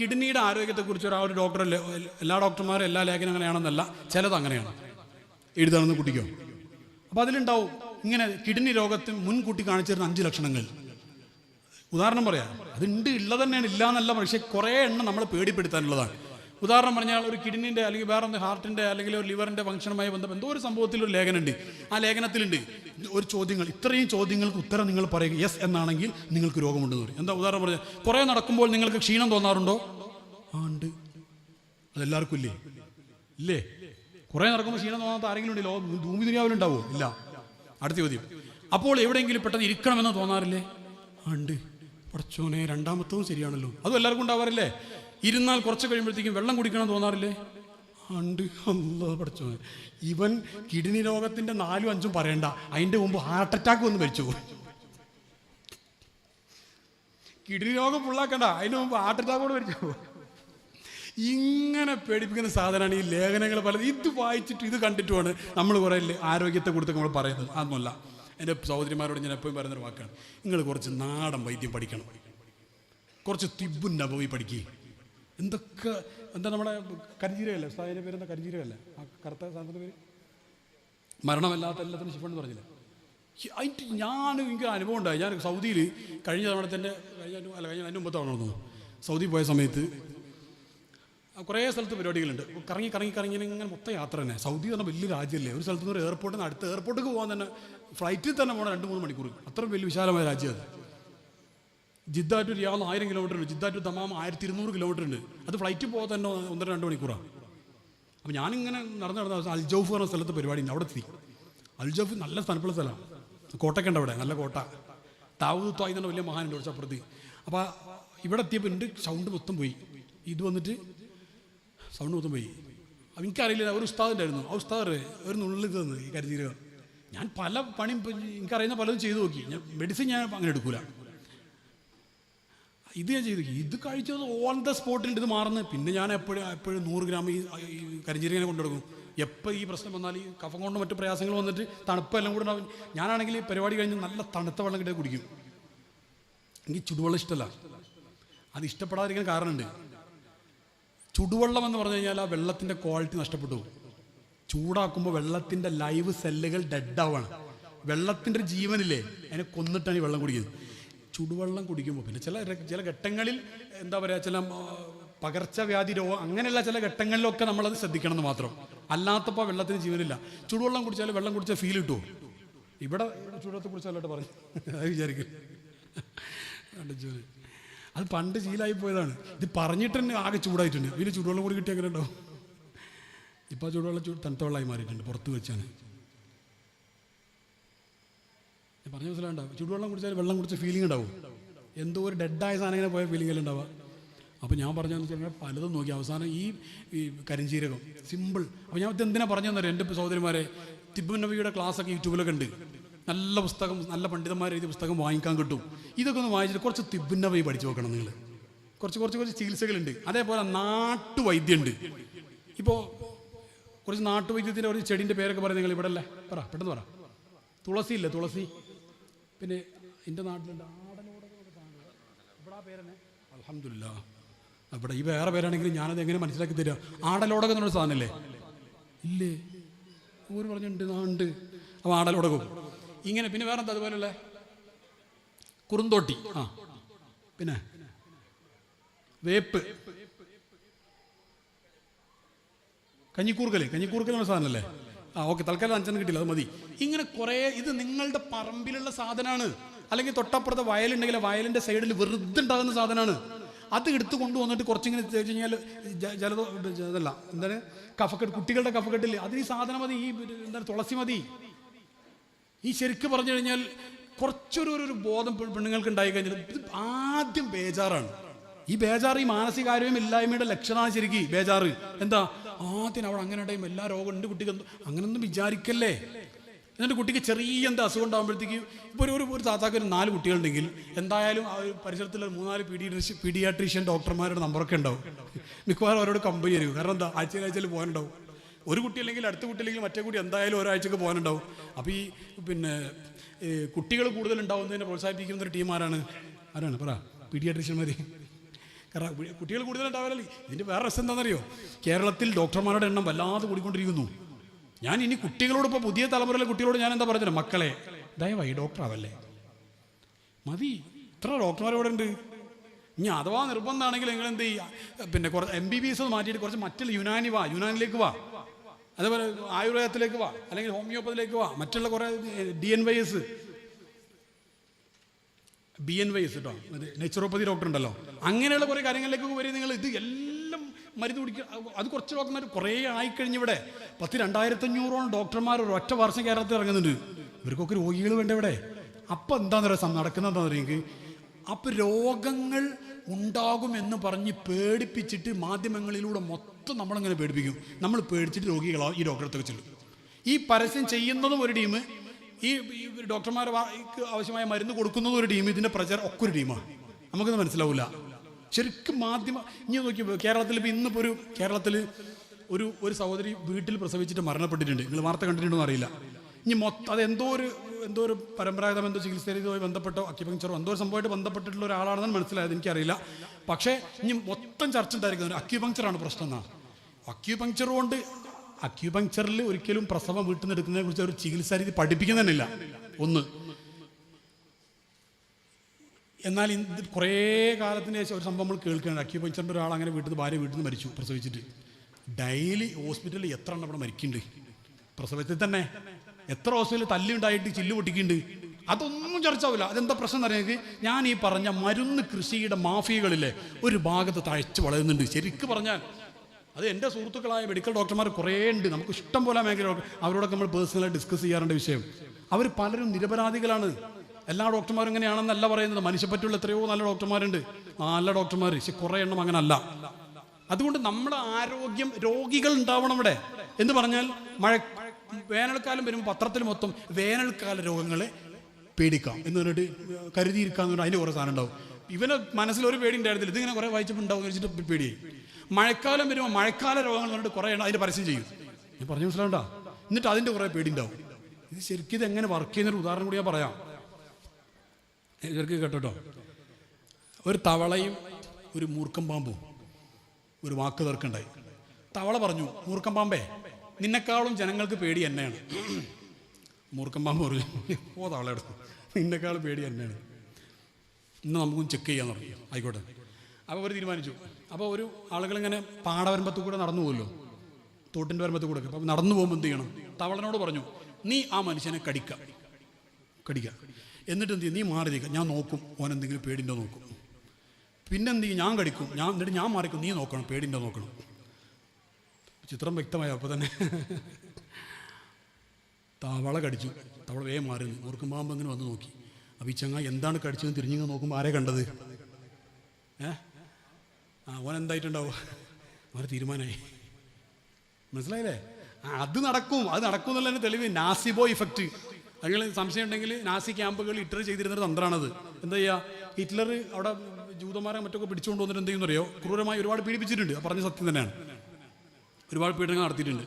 കിഡ്നിയുടെ ആരോഗ്യത്തെക്കുറിച്ച് ഒരു ഡോക്ടർ എല്ലാ ഡോക്ടർമാരും എല്ലാ ലേഖനം അങ്ങനെയാണെന്നല്ല ചിലത് അങ്ങനെയാണ്. എഴുതാണെന്ന് കുട്ടിക്കോ? അപ്പോൾ അതിലുണ്ടാവും. ഇങ്ങനെ കിഡ്നി രോഗത്തിന് മുൻകൂട്ടി കാണിച്ചിരുന്ന അഞ്ച് ലക്ഷണങ്ങൾ. ഉദാഹരണം പറയാം. അതുണ്ട് ഉള്ളത് തന്നെയാണ് ഇല്ല എന്നല്ല പക്ഷേ കുറേ എണ്ണം നമ്മൾ പേടിപ്പെടുത്താനുള്ളതാണ്. ഉദാഹരണം പറഞ്ഞാൽ ഒരു കിഡ്നിന്റെ അല്ലെങ്കിൽ വേറെ ഒന്ന് ഹാർട്ടിന്റെ അല്ലെങ്കിൽ ഒരു ലിവറിന്റെ ഫംഗ്ഷനുമായി ബന്ധപ്പെട്ട് എന്തോ ഒരു സംഭവത്തിൽ ഒരു ലേഖനമുണ്ട്. ആ ലേഖനത്തിലുണ്ട്. ഒരു ചോദ്യങ്ങൾ ഇത്രയും ചോദ്യങ്ങൾക്ക് ഉത്തരം നിങ്ങൾ പറയുക. യെസ് എന്നാണെങ്കിൽ നിങ്ങൾക്ക് രോഗമുണ്ടെന്ന് പറയും. എന്താ ഉദാഹരണം പറഞ്ഞാൽ കുറേ നടക്കുമ്പോൾ നിങ്ങൾക്ക് ക്ഷീണം തോന്നാറുണ്ടോ? ആ ഉണ്ട്. അതെല്ലാവർക്കും ഇല്ലേ? ഇല്ലേ? കുറേ നടക്കുമ്പോൾ ക്ഷീണം തോന്നാത്ത ആരെങ്കിലും ഉണ്ടല്ലോ ഭൂമി ദുനിയാവിലുണ്ടാവോ ഇല്ല. അടുത്ത ചോദ്യം. അപ്പോൾ എവിടെയെങ്കിലും പെട്ടെന്ന് ഇരിക്കണമെന്ന് തോന്നാറില്ലേ? ഉണ്ട്. പഠിച്ചോനെ രണ്ടാമത്തവും ശരിയാണല്ലോ. അതും എല്ലാവർക്കും ഉണ്ടാവാറില്ലേ? ഇരുന്നാൽ കുറച്ച് കഴിയുമ്പോഴത്തേക്കും വെള്ളം കുടിക്കണം തോന്നാറില്ലേ? ഉണ്ട് അല്ലാതെ പഠിച്ചു ഇവൻ കിഡ്നി രോഗത്തിന്റെ നാലും അഞ്ചും പറയണ്ട. അതിന്റെ മുമ്പ് ഹാർട്ട് അറ്റാക്ക് വന്ന് മരിച്ചു കിഡ്നി രോഗം ഫുള്ളാക്കണ്ട അതിന് മുമ്പ് ഹാർട്ട് അറ്റാക്ക് കൂടെ മരിച്ചു ഇങ്ങനെ പേടിപ്പിക്കുന്ന സാധനമാണ് ഈ ലേഖനങ്ങൾ പലത് ഇത് വായിച്ചിട്ട് ഇത് കണ്ടിട്ടുമാണ് നമ്മൾ കുറേ കൊടുത്ത് നമ്മൾ പറയുന്നത്. അതൊന്നുമല്ല. എന്റെ സഹോദരിമാരോട് ഞാൻ എപ്പോഴും പറയുന്നൊരു വാക്കാണ്. നിങ്ങൾ കുറച്ച് നാടൻ വൈദ്യം പഠിക്കണം. കുറച്ച് തിബുൻ നബവി പഠിക്കുക എന്തൊക്കെ എന്താ നമ്മുടെ കരിജീരകല്ലേ സാഹിന്റെ പേര് എന്താ കരിജീരകല്ലേ ആ കറുത്ത സാധനത്തിന്റെ പേര്? മരണമല്ലാത്ത എല്ലാത്തിനും ശിഫണെന്ന് പറഞ്ഞില്ലേ? ഈ അതിന്റെ ഞാൻ എനിക്ക് അനുഭവം ഉണ്ടായി. ഞാൻ സൗദിയിൽ കഴിഞ്ഞ തവണ തന്നെ കഴിഞ്ഞ അല്ല കഴിഞ്ഞ അതിന് മുമ്പത്തെ തവണ തോന്നുന്നു സൗദി പോയ സമയത്ത് കുറേ സ്ഥലത്ത് പരിപാടികളുണ്ട്. കറങ്ങി കറങ്ങി കറങ്ങി ഇങ്ങനെ മൊത്തം യാത്ര തന്നെ. സൗദി തന്നെ വലിയ രാജ്യമല്ലേ? ഒരു സ്ഥലത്ത് നിന്ന് ഒരു എയർപോർട്ടിൽ നിന്ന് അടുത്ത എയർപോർട്ടിൽ പോകാൻ തന്നെ ഫ്ലൈറ്റിൽ തന്നെ പോകണം രണ്ട് മൂന്ന് മണിക്കൂർ. അത്രയും വലിയ വിശാലമായ രാജ്യം അത്. ജിദ്ദ ടു റിയാദ് ആയിരം കിലോമീറ്റർ ഉണ്ട്. ജിദ്ദ ടു തമാം ആയിരത്തി ഇരുന്നൂറ് കിലോമീറ്റർ ഉണ്ട്. അത് ഫ്ലൈറ്റ് പോകാൻ തന്നെ ഒന്നര രണ്ട് മണിക്കൂറാണ് അപ്പം ഞാനിങ്ങനെ നടന്ന് നടന്ന അൽജൗഫ് പറഞ്ഞ സ്ഥലത്ത് പരിപാടി ഉണ്ട്. അവിടെ എത്തി. അൽജൗഫ് നല്ല സ്ഥലമുള്ള സ്ഥലമാണ്. കോട്ടയ്ക്ക് ഉണ്ട് അവിടെ. നല്ല കോട്ട. താവൂത്ത് ത്വായി തന്നെ വലിയ മഹാനുണ്ട് കുറച്ച് അപ്പുറത്ത് അപ്പോൾ ഇവിടെ എത്തിയപ്പോൾ എന്റെ സൗണ്ട് മൊത്തം പോയി. ഇത് വന്നിട്ട് സൗണ്ട് മൊത്തം പോയി. എനിക്കറിയില്ല ഒരു ഉസ്താദ് ഉണ്ടായിരുന്നു ആ ഉസ്താദ് ഒരു നുള്ളിൽ തന്നു ഈ കരുതീരക ഞാൻ പല പണിയും എനിക്കറിയുന്ന പലതും ചെയ്തു നോക്കി. ഞാൻ മെഡിസിൻ ഞാൻ അങ്ങനെ എടുക്കൂല. ഇത് ഞാൻ ചെയ്തു. ഇത് കഴിച്ചത് ഓൺ ദ സ്പോട്ടിൽ ഇത് മാറുന്നത് പിന്നെ ഞാൻ എപ്പോഴും എപ്പോഴും നൂറ് ഗ്രാം ഈ കരിഞ്ചീരങ്ങനെ കൊണ്ടെടുക്കും എപ്പോൾ ഈ പ്രശ്നം വന്നാൽ ഈ കഫം കൊണ്ട് മറ്റു പ്രയാസങ്ങൾ വന്നിട്ട് തണുപ്പെല്ലാം കൂടെ ഉണ്ടാവും. ഞാനാണെങ്കിൽ പരിപാടി കഴിഞ്ഞ് നല്ല തണുത്ത വെള്ളം കിട്ടിയ കുടിക്കും. എനിക്ക് ചുടുവെള്ളം ഇഷ്ടമല്ല അത് ഇഷ്ടപ്പെടാതിരിക്കാൻ കാരണമുണ്ട്. ചുടുവെള്ളം എന്ന് പറഞ്ഞു കഴിഞ്ഞാൽ ആ വെള്ളത്തിന്റെ ക്വാളിറ്റി നഷ്ടപ്പെട്ടു. ചൂടാക്കുമ്പോൾ വെള്ളത്തിന്റെ ലൈവ് സെല്ലുകൾ ഡെഡാവാണ് വെള്ളത്തിന്റെ ഒരു ജീവനില്ലേ? അതിനെ കൊന്നിട്ടാണ് ഈ വെള്ളം കുടിക്കുന്നത്. ചുടുവെള്ളം കുടിക്കുമ്പോൾ പിന്നെ ചില ചില ഘട്ടങ്ങളിൽ എന്താ പറയുക ചില പകർച്ചവ്യാധി രോഗം അങ്ങനെയുള്ള ചില ഘട്ടങ്ങളിലൊക്കെ നമ്മളത് ശ്രദ്ധിക്കണം എന്ന് മാത്രം. അല്ലാത്തപ്പോൾ വെള്ളത്തിന് ജീവനില്ല. ചുടുവെള്ളം കുടിച്ചാൽ വെള്ളം കുടിച്ചാൽ ഫീൽ കിട്ടുമോ ഇവിടെ ഇവിടെ ചൂടത്തെ കുറിച്ചല്ലോട്ട് പറഞ്ഞു. അത് വിചാരിക്കും. അത് പണ്ട് ശീലമായി പോയതാണ്. ഇത് പറഞ്ഞിട്ട് തന്നെ ആകെ ചൂടായിട്ടുണ്ട്. ഇതിന് ചൂടുവെള്ളം കൂടി കിട്ടിയാൽ അങ്ങനെ ഉണ്ടാവും ഇപ്പം ആ ചൂടുവെള്ളം ചൂട് തണുത്ത വെള്ളമായി മാറിയിട്ടുണ്ട് പുറത്ത് വെച്ചാണ് ഞാൻ പറഞ്ഞ മനസ്സിലാണ്ടാവും ചൂടുവെള്ളം കുടിച്ചാൽ വെള്ളം കുടിച്ച ഫീലിംഗ് ഉണ്ടാവും. എന്തോ ഒരു ഡെഡായ സാധനം ഇങ്ങനെ പോയ ഫീലിംഗ് ഉണ്ടാവുക? അപ്പോൾ ഞാൻ പറഞ്ഞതെന്ന് വെച്ചാൽ പലതും നോക്കി. അവസാനം ഈ ഈ കരിഞ്ചീരകം സിമ്പിൾ അപ്പോൾ ഞാൻ എന്തിനാ പറഞ്ഞതെന്നറിയാം എന്റെ സഹോദരിമാരെ തിബു നബിയുടെ ക്ലാസ്സൊക്കെ യൂട്യൂബിലൊക്കെ ഉണ്ട്. നല്ല പുസ്തകം നല്ല പണ്ഡിതന്മാരെ എഴുതിയ പുസ്തകം വാങ്ങിക്കാൻ കിട്ടും. ഇതൊക്കെ ഒന്ന് വായിച്ചിട്ട് കുറച്ച് തിബു നബി പഠിച്ചു നോക്കണം നിങ്ങൾ കുറച്ച് കുറച്ച് കുറച്ച് ചികിത്സകളുണ്ട്. അതേപോലെ നാട്ടുവൈദ്യമുണ്ട്. ഇപ്പോൾ കുറച്ച് നാട്ടുവൈദ്യത്തിന്റെ ഒരു ചെടീന്റെ പേരൊക്കെ പറയുന്നത് നിങ്ങൾ ഇവിടെ അല്ലേ പറ പെട്ടെന്ന് പറ. തുളസി ഇല്ലേ തുളസി? പിന്നെ എന്റെ നാട്ടിലുണ്ട് ആടലോടകം കാണുക. ഇവിടെ ആ പേരെന്നെ? അലഹമില്ല അവിടെ ഈ വേറെ പേരാണെങ്കിലും ഞാനത് എങ്ങനെ മനസ്സിലാക്കി തരിക ആടലോടകം എന്നുള്ള സാധനമല്ലേ ഇല്ലേ? ഊര് പറഞ്ഞിട്ടുണ്ട് ആ ഉണ്ട് അപ്പോൾ ആടലോടകവും. ഇങ്ങനെ പിന്നെ വേറെന്താ അതുപോലെയുള്ള? കുറുന്തോട്ടി. ആ. പിന്നെ? വേപ്പ്. കഞ്ഞിക്കൂർക്കൽ. കഞ്ഞിക്കൂർക്കൽ എന്നുള്ള സാധനമല്ലേ ആ ഓക്കെ തൽക്കാലം അഞ്ചെണ്ണം കിട്ടില്ല അത് മതി. ഇങ്ങനെ കുറേ ഇത് നിങ്ങളുടെ പറമ്പിലുള്ള സാധനമാണ് അല്ലെങ്കിൽ തൊട്ടപ്പുറത്തെ വയലുണ്ടെങ്കിൽ വയലിന്റെ സൈഡിൽ വെറുതെ ഉണ്ടാകുന്ന സാധനമാണ് അത് എടുത്തു കൊണ്ടുവന്നിട്ട് കുറച്ചിങ്ങനെ തേച്ച് കഴിഞ്ഞാൽ ജലദോ ഇതല്ല എന്താണ്? കഫക്കെട്ട് കുട്ടികളുടെ കഫക്കെട്ടില്ലേ? അതിന് ഈ സാധനം മതി ഈ എന്താണ് തുളസി മതി. ഈ ശരിക്ക് പറഞ്ഞു കഴിഞ്ഞാൽ കുറച്ചൊരു ഒരു- ബോധം പെണ്ണുങ്ങൾക്ക് ഉണ്ടായി കഴിഞ്ഞാൽ ഇത് ആദ്യം ബേജാറാണ്. ഈ ബേജാർ ഈ മാനസികാരോഗ്യം ഇല്ലായ്മയുടെ ലക്ഷണമാണ് ശരിക്കും ബേജാറ്. എന്താ? ആദ്യം അവിടെ അങ്ങനെ ഉണ്ടായും എല്ലാ രോഗം ഉണ്ട് കുട്ടിക്ക് അങ്ങനൊന്നും വിചാരിക്കല്ലേ? എന്നിട്ട് കുട്ടിക്ക് ചെറിയ എന്താ അസുഖം ഉണ്ടാകുമ്പോഴത്തേക്ക് ഇപ്പോൾ ഒരു ഒരു താത്താക്ക് ഒരു നാല് കുട്ടികളുണ്ടെങ്കിൽ എന്തായാലും ആ ഒരു പരിസരത്തുള്ള മൂന്നാൽ പീഡിയാട്രിഷ്യൻ പീഡിയാട്രീഷ്യൻ ഡോക്ടർമാരുടെ നമ്പറൊക്കെ ഉണ്ടാവും. മിക്കവാറും അവരോട് കമ്പനി ആയിരിക്കും കാരണം എന്താ? ആഴ്ചയിൽ ആഴ്ചയിൽ പോകാനുണ്ടാവും. ഒരു കുട്ടി അല്ലെങ്കിൽ അടുത്ത കുട്ടി അല്ലെങ്കിൽ മറ്റേ കുട്ടി എന്തായാലും ഒരാഴ്ചക്ക് പോകാനുണ്ടാവും. അപ്പോൾ ഈ പിന്നെ കുട്ടികൾ കൂടുതൽ ഉണ്ടാവുന്നതിനെ പ്രോത്സാഹിപ്പിക്കുന്ന ഒരു ടീം ആരാണ്? ആരാണ്? പറ. പീഡിയാട്രീഷ്യന്മാർ കാരണം കുട്ടികൾ കൂടുതലുണ്ടാവില്ലല്ലോ? ഇതിന്റെ വേറെ രസം എന്താണെന്നറിയോ? കേരളത്തിൽ ഡോക്ടർമാരുടെ എണ്ണം വല്ലാതെ കൂടിക്കൊണ്ടിരിക്കുന്നു. ഞാൻ ഇനി കുട്ടികളോട് ഇപ്പോൾ പുതിയ തലമുറയിലെ കുട്ടികളോട് ഞാൻ എന്താ പറഞ്ഞത്? മക്കളെ ദയവായി ഡോക്ടറാവല്ലേ. മതി. ഇത്ര ഡോക്ടർമാർ ഉണ്ട്. ഇനി അഥവാ നിർബന്ധമാണെങ്കിൽ നിങ്ങൾ എന്ത് ചെയ്യുക പിന്നെ കുറച്ച് എം ബി ബി എസ് മാറ്റിയിട്ട് കുറച്ച് മറ്റുള്ള യുനാനി വാ യുനാനിലേക്ക് വാ. അതേപോലെ ആയുർവേദത്തിലേക്ക് വാ അല്ലെങ്കിൽ ഹോമിയോപ്പതിലേക്ക് വാ. മറ്റുള്ള കുറേ D N Y S B N Y S കേട്ടോ നെച്ചുറോപ്പതി ഡോക്ടർ ഉണ്ടല്ലോ. അങ്ങനെയുള്ള കുറേ കാര്യങ്ങളിലേക്ക് വരെ നിങ്ങൾ ഇത് എല്ലാം മരുന്ന് കുടിക്കുക. അത് കുറച്ച് ഡോക്ടർമാർ കുറേ ആയിക്കഴിഞ്ഞ് ഇവിടെ പത്ത് രണ്ടായിരത്തഞ്ഞൂറോളം ഡോക്ടർമാർ ഒരു ഒറ്റ വർഷം കേരളത്തിൽ ഇറങ്ങുന്നുണ്ട്. ഇവർക്കൊക്കെ രോഗികൾ വേണ്ട ഇവിടെ? അപ്പം എന്താണെന്ന് പറയുക നടക്കുന്നത് എന്താണെന്ന് പറയുക അപ്പം രോഗങ്ങൾ ഉണ്ടാകുമെന്ന് പറഞ്ഞ് പേടിപ്പിച്ചിട്ട് മാധ്യമങ്ങളിലൂടെ മൊത്തം നമ്മളിങ്ങനെ പേടിപ്പിക്കും. നമ്മൾ പേടിച്ചിട്ട് രോഗികളാവും ഈ ഡോക്ടറെ അടുത്തൊക്കെ ഈ പരസ്യം ചെയ്യുന്നതും ഒരു ടീം ഈ ഡോക്ടർമാർ ആവശ്യമായ മരുന്ന് കൊടുക്കുന്നത് ഒരു ടീം ഇതിന്റെ പ്രചാരം ഒക്കെ ഒരു ടീമാണ് നമുക്കത് മനസ്സിലാവില്ല ശരിക്കും മാധ്യമ ഇനി നോക്കി കേരളത്തിൽ ഇപ്പോൾ ഇന്നിപ്പോൾ ഒരു കേരളത്തിൽ ഒരു ഒരു സഹോദരി വീട്ടിൽ പ്രസവിച്ചിട്ട് മരണപ്പെട്ടിട്ടുണ്ട്. നിങ്ങൾ വാർത്ത കണ്ടിട്ടുണ്ടോ അറിയില്ല. ഇനി മൊത്തം അത് എന്തോ ഒരു എന്തോ ഒരു പരമ്പരാഗതം എന്തോ ചികിത്സയുമായി ബന്ധപ്പെട്ടോ അക്യുപങ്ചറോ എന്തോ ഒരു സംഭവമായിട്ട് ബന്ധപ്പെട്ടിട്ടുള്ള ഒരാളാണെന്ന് മനസ്സിലായത് എനിക്കറിയില്ല. പക്ഷേ ഇനി മൊത്തം ചർച്ച ഉണ്ടായിരിക്കുന്നത് അക്യുപങ്ചറാണ് പ്രശ്നം എന്നാണ്. അക്യുപങ്ചർ കൊണ്ട് അക്യുപങ്ചറിൽ ഒരിക്കലും പ്രസവം വീട്ടിൽ നിന്ന് എടുക്കുന്നതിനെ കുറിച്ച് ഒരു ചികിത്സാ രീതി പഠിപ്പിക്കുന്നില്ല ഒന്ന്. എന്നാൽ ഇത് കുറേ കാലത്തിന് ശേഷം ഒരു സംഭവം നമ്മൾ കേൾക്കുകയാണ്. അക്യുപങ്ചറിന്റെ ഒരാൾ അങ്ങനെ വീട്ടിൽ നിന്ന് ഭാര്യ വീട്ടിൽ നിന്ന് മരിച്ചു പ്രസവിച്ചിട്ട്. ഡെയിലി ഹോസ്പിറ്റലിൽ എത്ര എണ്ണം അവിടെ മരിക്കുന്നുണ്ട്? പ്രസവത്തിൽ തന്നെ എത്ര ഹോസ്പിറ്റലിൽ തല്ലുണ്ടായിട്ട് ചില്ല് പൊട്ടിക്കുന്നുണ്ട്? അതൊന്നും ചർച്ച ആവില്ല അതെന്താ പ്രശ്നം അറിയാമെങ്കിൽ ഞാൻ ഈ പറഞ്ഞ മരുന്ന് കൃഷിയുടെ മാഫിയകളിലെ ഒരു ഭാഗത്ത് തഴച്ച് വളരുന്നുണ്ട്. ശരിക്കും പറഞ്ഞാൽ അത് എന്റെ സുഹൃത്തുക്കളായ മെഡിക്കൽ ഡോക്ടർമാർ കുറേ ഉണ്ട്. നമുക്ക് ഇഷ്ടം പോലെ മേഖല അവരോടൊക്കെ നമ്മൾ പേഴ്സണലായി ഡിസ്കസ് ചെയ്യാറുണ്ട് വിഷയം. അവർ പലരും നിരപരാധികളാണ്. എല്ലാ ഡോക്ടർമാരും ഇങ്ങനെയാണെന്നല്ല പറയുന്നത്. മനുഷ്യപ്പറ്റുള്ള എത്രയോ നല്ല ഡോക്ടർമാരുണ്ട് നല്ല ഡോക്ടർമാർ പക്ഷെ കുറേ എണ്ണം അങ്ങനെ അല്ല അതുകൊണ്ട് നമ്മുടെ ആരോഗ്യം രോഗികൾ ഉണ്ടാവണം ഇവിടെ. എന്ന് പറഞ്ഞാൽ മഴ വേനൽക്കാലം വരുമ്പോൾ പത്രത്തിൽ മൊത്തം വേനൽക്കാല രോഗങ്ങളെ പേടിക്കാം. എന്ന് പറഞ്ഞിട്ട് കരുതിയിരിക്കാന്ന് പറഞ്ഞാൽ അതിന് കുറേ സാധനം ഉണ്ടാവും. ഇവനെ മനസ്സിൽ ഒരു പേടി ഉണ്ടായിരുന്നില്ല. ഇതിങ്ങനെ കുറേ വായിച്ചപ്പോൾ ഉണ്ടാവും വെച്ചിട്ട് പേടിയായി. മഴക്കാലം വരുമ്പോൾ മഴക്കാല രോഗങ്ങൾ കണ്ടിട്ട് കുറേ എണ്ണം അതിന്റെ പരസ്യം ചെയ്യും. ഞാൻ പറഞ്ഞു മനസ്സിലാവണ്ട? എന്നിട്ട് അതിന്റെ കുറേ പേടി ഉണ്ടാവും ഇത് ശരിക്കും ഇത് എങ്ങനെ വർക്ക് ചെയ്യുന്നൊരു ഉദാഹരണം കൂടി ഞാൻ പറയാം. ശരിക്കും കേട്ടോ ഒരു തവളയും ഒരു മൂർക്കം പാമ്പും ഒരു വാക്ക് തർക്കുണ്ടായി. തവള പറഞ്ഞു മൂർക്കം പാമ്പേ നിന്നെക്കാളും ജനങ്ങൾക്ക് പേടി എന്നെയാണ് മൂർക്കം പാമ്പ് പറഞ്ഞു ഓ തവള എടുത്തു നിന്നെക്കാളും പേടി എന്നെയാണ് ഇന്ന് നമുക്കൊന്ന് ചെക്ക് ചെയ്യാൻ തുടങ്ങി ആയിക്കോട്ടെ. അപ്പോൾ അവർ തീരുമാനിച്ചു. അപ്പോൾ ഒരു ആളുകൾ ആളുകളിങ്ങനെ പാടവരമ്പത്ത് കൂടെ നടന്നു പോകുമല്ലോ തോട്ടിന്റെ വരമ്പത്ത് കൂടെ അപ്പോൾ നടന്നു പോകുമ്പോൾ എന്ത് ചെയ്യണം? തവളനോട് പറഞ്ഞു നീ ആ മനുഷ്യനെ കടിക്ക. കടിക്ക. എന്നിട്ട് എന്ത് ചെയ്യും? നീ മാറി നിൽക്കുക ഞാൻ നോക്കും. ഓൻ എന്തെങ്കിലും പേടിന്റെ നോക്കും. പിന്നെ എന്ത് ചെയ്യും? ഞാൻ കടിക്കും. ഞാൻ എന്നിട്ട് ഞാൻ മാറിക്കും. നീ നോക്കണം. പേടിന്റെ നോക്കണം. ചിത്രം വ്യക്തമായ അപ്പോൾ തന്നെ തവള കടിച്ചു. തവള വേ മാറി ഓർക്കുമ്പോൾ അങ്ങനെ വന്ന് നോക്കി. അപ്പം ഈ ചങ്ങ എന്താണ് കടിച്ചതെന്ന് തിരിഞ്ഞിങ്ങനെ നോക്കുമ്പോൾ ആരെ കണ്ടത്? ഏ? ആ ഓൻ എന്തായിട്ടുണ്ടാവും അവന് തീരുമാനമായി. മനസ്സിലായില്ലേ? അത് നടക്കും. അത് നടക്കും എന്നുള്ളതിന് തെളിവ് നാസിബോ ഇഫക്റ്റ്. നിങ്ങൾ സംശയം ഉണ്ടെങ്കിൽ നാസി ക്യാമ്പുകൾ ഹിറ്റ്ലർ ചെയ്തിരുന്നൊരു തന്ത്രമാണത്. എന്താ ചെയ്യുക ഹിറ്റ്ലർ അവിടെ ജൂതന്മാരെ മറ്റൊക്കെ പിടിച്ചുകൊണ്ട് വന്നിട്ട് എന്ത് ചെയ്യുന്നറിയോ ക്രൂരമായി ഒരുപാട് പീഡിപ്പിച്ചിട്ടുണ്ട്. പറഞ്ഞ സത്യം തന്നെയാണ്. ഒരുപാട് പീഡനങ്ങൾ നടത്തിയിട്ടുണ്ട്.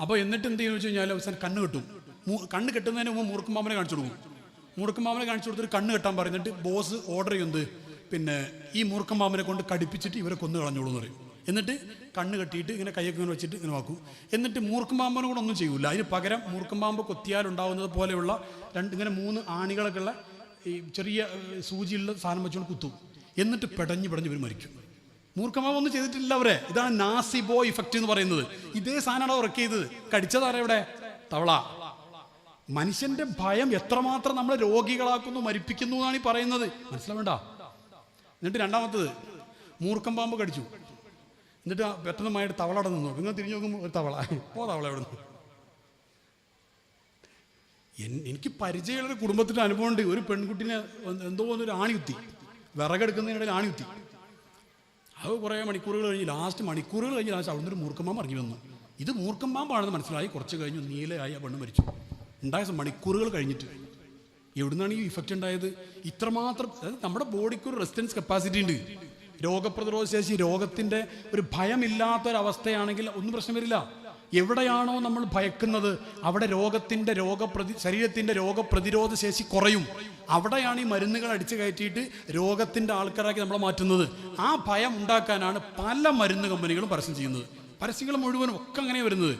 അപ്പോൾ എന്നിട്ട് എന്ത് ചെയ്യുന്നു വെച്ച് കഴിഞ്ഞാൽ അവസാനം കണ്ണ് കെട്ടും. കണ്ണ് കെട്ടുന്നതിന് മുമ്പ് മൂർക്കും പാമ്പനെ കാണിച്ചു കൊടുക്കും. മൂർക്കും പാമ്പനെ കാണിച്ചു കൊടുത്തിട്ട് കണ്ണ് കെട്ടാൻ പറഞ്ഞിട്ട് ബോസ് ഓർഡർ ചെയ്യുന്നത് പിന്നെ ഈ മൂർക്കം പാമ്പിനെ കൊണ്ട് കടിപ്പിച്ചിട്ട് ഇവരെ കൊന്നു കളഞ്ഞോളൂ എന്ന് പറയും. എന്നിട്ട് കണ്ണ് കെട്ടിയിട്ട് ഇങ്ങനെ കൈയൊക്കെ ഇങ്ങനെ വെച്ചിട്ട് ഇങ്ങനെ വാക്കും. എന്നിട്ട് മൂർക്കം പാമ്പിനെ കൂടെ ഒന്നും ചെയ്യൂല. അതിന് പകരം കൊത്തിയാലുണ്ടാവുന്നത് കൊത്തിയാൽ ഉണ്ടാവുന്നത് പോലെയുള്ള രണ്ട് ഇങ്ങനെ മൂന്ന് ആണികളൊക്കെ ഉള്ള ഈ ചെറിയ സൂചിയുള്ള സാധനം വെച്ചുകൊണ്ട് കുത്തും. എന്നിട്ട് പെടഞ്ഞ് പെടഞ്ഞ് ഇവർ മരിക്കും. മൂർഖമാവ് ഒന്നും ചെയ്തിട്ടില്ല അവരെ. ഇതാണ് നാസിബോ ഇഫക്റ്റ് എന്ന് പറയുന്നത്. ഇതേ സാധനമാണ് വർക്ക് ചെയ്തത്? കടിച്ചതാരാ ഇവിടെ? തവള. മനുഷ്യന്റെ ഭയം എത്രമാത്രം നമ്മളെ രോഗികളാക്കുന്നു മരിപ്പിക്കുന്നു എന്നാണ് ഈ പറയുന്നത്. മനസ്സിലാവേണ്ട എന്നിട്ട് രണ്ടാമത്തത് മൂർക്കം പാമ്പ് കടിച്ചു. എന്നിട്ട് പെട്ടെന്നുമായിട്ട് തവള അവിടെ നിന്നു നിങ്ങൾ തിരിഞ്ഞു നോക്കുമ്പോൾ ഒരു തവള. പോ തവള അവിടെ നിന്ന് എനിക്ക് പരിചയമുള്ള കുടുംബത്തിന്റെ അനുഭവം ഉണ്ട് ഒരു പെൺകുട്ടിനെ എന്തോ ഒരു ആണി കുത്തി വിറകെടുക്കുന്നതിനിടയിൽ ആണി കുത്തി അത് കുറേ മണിക്കൂറുകൾ കഴിഞ്ഞ് ലാസ്റ്റ് മണിക്കൂറുകൾ കഴിഞ്ഞ് ലാസ്റ്റ് അവിടുന്ന് ഒരു മൂർഖമ്പാമ്പ് ഇറങ്ങി വന്നു. ഇത് മൂർക്കമ്പാമ്പാണെന്ന് മനസ്സിലായി. കുറച്ച് കഴിഞ്ഞു നീലയായി ആ പെണ്ണ് മരിച്ചു. ഉണ്ടായ മണിക്കൂറുകൾ കഴിഞ്ഞിട്ട്. എവിടുന്നാണ് ഈ ഇഫക്റ്റ് ഉണ്ടായത്? ഇത്രമാത്രം നമ്മുടെ ബോഡിക്ക് ഒരു റെസിസ്റ്റൻസ് കപ്പാസിറ്റി ഉണ്ട്. രോഗപ്രതിരോധ ശേഷി രോഗത്തിന്റെ ഒരു ഭയമില്ലാത്തൊരവസ്ഥയാണെങ്കിൽ ഒന്നും പ്രശ്നം വരില്ല. എവിടെയാണോ നമ്മൾ ഭയക്കുന്നത് അവിടെ രോഗത്തിന്റെ രോഗപ്രതി ശരീരത്തിന്റെ രോഗപ്രതിരോധ ശേഷി കുറയും. അവിടെയാണ് ഈ മരുന്നുകൾ അടിച്ചു കയറ്റിയിട്ട് രോഗത്തിന്റെ ആൾക്കാരാക്കി നമ്മളെ മാറ്റുന്നത്. ആ ഭയം ഉണ്ടാക്കാനാണ് പല മരുന്ന് കമ്പനികളും പരസ്യം ചെയ്യുന്നത്. പരസ്യങ്ങൾ മുഴുവനും ഒക്കെ അങ്ങനെ വരുന്നത്.